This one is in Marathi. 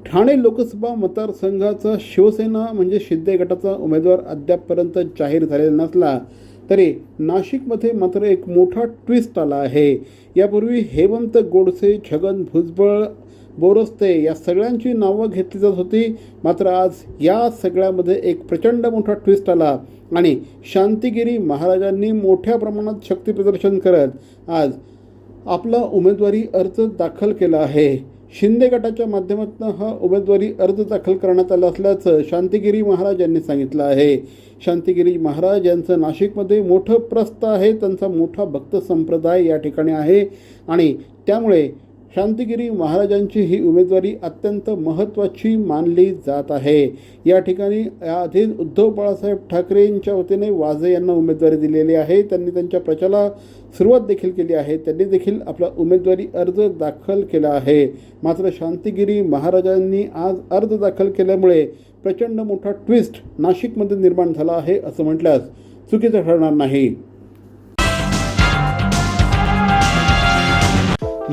ठाणे लोकसभा मतदारसंघाचा शिवसेना म्हणजे शिंदे गटाचा उमेदवार अद्यापपर्यंत जाहीर झालेला नसला तरी नाशिकमध्ये मात्र एक मोठा ट्विस्ट आला आहे. यापूर्वी हेमंत गोडसे छगन भुजबळ बोरस्ते या सगळ्यांची नावं घेतली जात होती. मात्र आज या सगळ्यामध्ये एक प्रचंड मोठा ट्विस्ट आला आणि शांतिगिरी महाराजांनी मोठ्या प्रमाणात शक्तीप्रदर्शन करत आज आपला उमेदवारी अर्ज दाखल केला आहे. शिंदे गटाच्या माध्यमातून हा उमेदवारी अर्ज दाखल करण्यात आला असल्याचं शांतिगिरी महाराज यांनी सांगितलं आहे. शांतिगिरी महाराज यांचं नाशिकमध्ये मोठं प्रस्थ आहे. त्यांचा मोठा भक्त संप्रदाय या ठिकाणी आहे. आणि त्यामुळे शांतिगिरी महाराजांची ही उमेदवारी अत्यंत महत्त्वाची मानली जात आहे. या ठिकाणी याआधी उद्धव बाळासाहेब ठाकरेंच्या वतीने वाजे यांना उमेदवारी दिलेली आहे. त्यांनी त्यांच्या प्रचाराला सुरुवात देखील केली आहे. त्यांनी देखील आपला उमेदवारी अर्ज दाखल केला आहे. मात्र शांतिगिरी महाराजांनी आज अर्ज दाखल केल्यामुळे प्रचंड मोठा ट्विस्ट नाशिकमध्ये निर्माण झाला आहे असं म्हटल्यास चुकीचं ठरणार नाही.